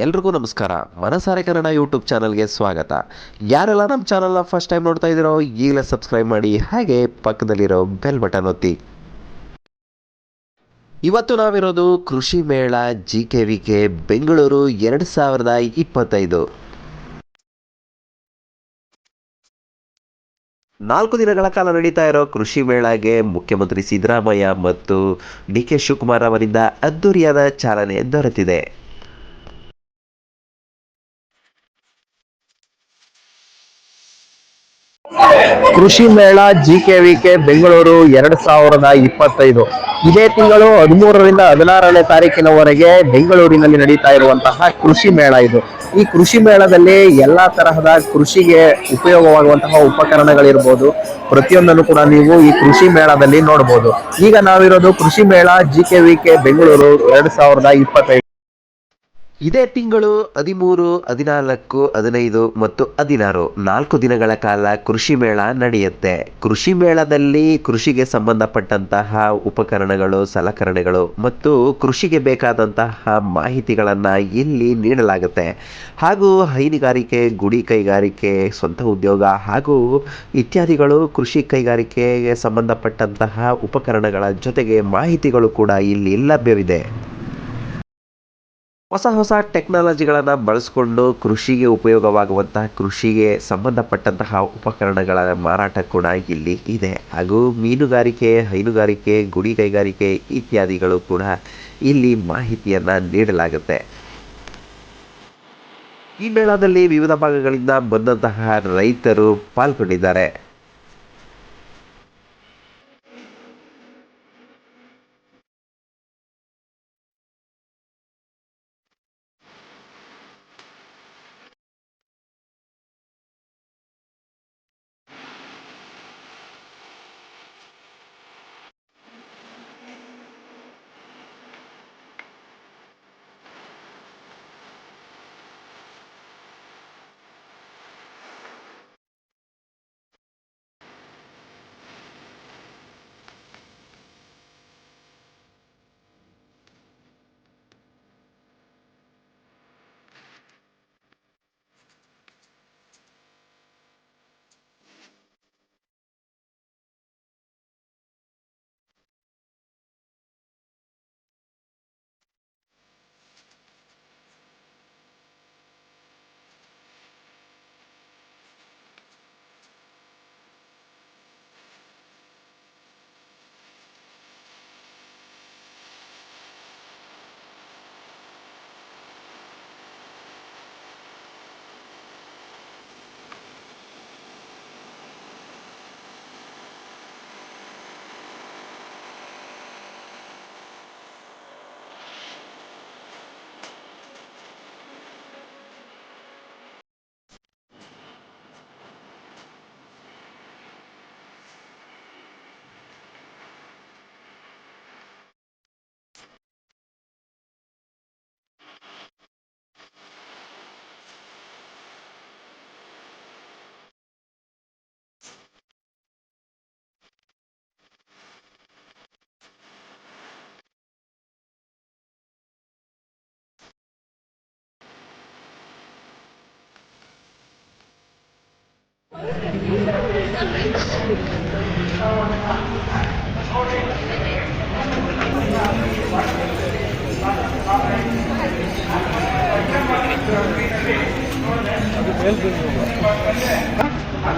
ಎಲ್ರಿಗೂ ನಮಸ್ಕಾರ. ಮನಸಾರೆ ಕನ್ನಡ ಯೂಟ್ಯೂಬ್ ಚಾನಲ್ಗೆ ಸ್ವಾಗತ. ಯಾರೆಲ್ಲ ನಮ್ಮ ಚಾನಲ್ನ ಫಸ್ಟ್ ಟೈಮ್ ನೋಡ್ತಾ ಇದ್ದೀರೋ, ಈಗಲೇ ಸಬ್ಸ್ಕ್ರೈಬ್ ಮಾಡಿ, ಹಾಗೆ ಪಕ್ಕದಲ್ಲಿರೋ ಬೆಲ್ ಬಟನ್ ಒತ್ತಿ. ಇವತ್ತು ನಾವಿರೋದು Krishi Mela G K V K Bengaluru ಎರಡು ಸಾವಿರದ ಇಪ್ಪತ್ತೈದು. ನಾಲ್ಕು ದಿನಗಳ ಕಾಲ ನಡೀತಾ ಇರೋ ಕೃಷಿ ಮೇಳಗೆ ಮುಖ್ಯಮಂತ್ರಿ ಸಿದ್ದರಾಮಯ್ಯ ಮತ್ತು ಡಿ ಕೆ ಶಿವಕುಮಾರ್ ಅವರಿಂದ ಅದ್ದೂರಿಯಾದ ಚಾಲನೆ ದೊರೆತಿದೆ. Krishi Mela G K V K Bengaluru ಎರಡ್ ಸಾವಿರದ ಇಪ್ಪತ್ತೈದು. ಇದೇ ತಿಂಗಳು ಹದಿಮೂರರಿಂದ ಹದಿನಾರನೇ ತಾರೀಕಿನವರೆಗೆ ಬೆಂಗಳೂರಿನಲ್ಲಿ ನಡೀತಾ ಇರುವಂತಹ ಕೃಷಿ ಮೇಳ ಇದು. ಈ ಕೃಷಿ ಮೇಳದಲ್ಲಿ ಎಲ್ಲಾ ತರಹದ ಕೃಷಿಗೆ ಉಪಯೋಗವಾಗುವಂತಹ ಉಪಕರಣಗಳಿರ್ಬೋದು. ಪ್ರತಿಯೊಂದನ್ನು ಕೂಡ ನೀವು ಈ ಕೃಷಿ ಮೇಳದಲ್ಲಿ ನೋಡಬಹುದು ಈಗ ನಾವಿರೋದು Krishi Mela G K V K Bengaluru ಎರಡ್ ಸಾವಿರದ ಇಪ್ಪತ್ತೈದು. ಇದೇ ತಿಂಗಳು ಹದಿಮೂರು, ಹದಿನಾಲ್ಕು, ಹದಿನೈದು ಮತ್ತು ಹದಿನಾರು. ನಾಲ್ಕು ದಿನಗಳ ಕಾಲ ಕೃಷಿ ಮೇಳ ನಡೆಯುತ್ತೆ. ಕೃಷಿ ಮೇಳದಲ್ಲಿ ಕೃಷಿಗೆ ಸಂಬಂಧಪಟ್ಟಂತಹ ಉಪಕರಣಗಳು, ಸಲಕರಣೆಗಳು ಮತ್ತು ಕೃಷಿಗೆ ಬೇಕಾದಂತಹ ಮಾಹಿತಿಗಳನ್ನು ಇಲ್ಲಿ ನೀಡಲಾಗುತ್ತೆ. ಹಾಗೂ ಹೈನುಗಾರಿಕೆ, ಗುಡಿ ಕೈಗಾರಿಕೆ, ಸ್ವಂತ ಉದ್ಯೋಗ ಹಾಗೂ ಇತ್ಯಾದಿಗಳು ಕೃಷಿ ಕೈಗಾರಿಕೆಗೆ ಸಂಬಂಧಪಟ್ಟಂತಹ ಉಪಕರಣಗಳ ಜೊತೆಗೆ ಮಾಹಿತಿಗಳು ಕೂಡ ಇಲ್ಲಿ ಲಭ್ಯವಿದೆ. ಹೊಸ ಹೊಸ ಟೆಕ್ನಾಲಜಿಗಳನ್ನು ಬಳಸಿಕೊಂಡು ಕೃಷಿಗೆ ಉಪಯೋಗವಾಗುವಂತಹ ಕೃಷಿಗೆ ಸಂಬಂಧಪಟ್ಟಂತಹ ಉಪಕರಣಗಳ ಮಾರಾಟ ಕೂಡ ಇಲ್ಲಿ ಇದೆ. ಹಾಗೂ ಮೀನುಗಾರಿಕೆ, ಹೈನುಗಾರಿಕೆ, ಗುಡಿ ಕೈಗಾರಿಕೆ ಇತ್ಯಾದಿಗಳು ಕೂಡ ಇಲ್ಲಿ ಮಾಹಿತಿಯನ್ನು ನೀಡಲಾಗುತ್ತೆ. ಈ ಮೇಳದಲ್ಲಿ ವಿವಿಧ ಭಾಗಗಳಿಂದ ಬಂದಂತಹ ರೈತರು ಪಾಲ್ಗೊಂಡಿದ್ದಾರೆ.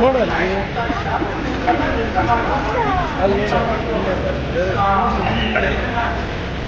ನೋಡೋಣ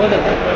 toda.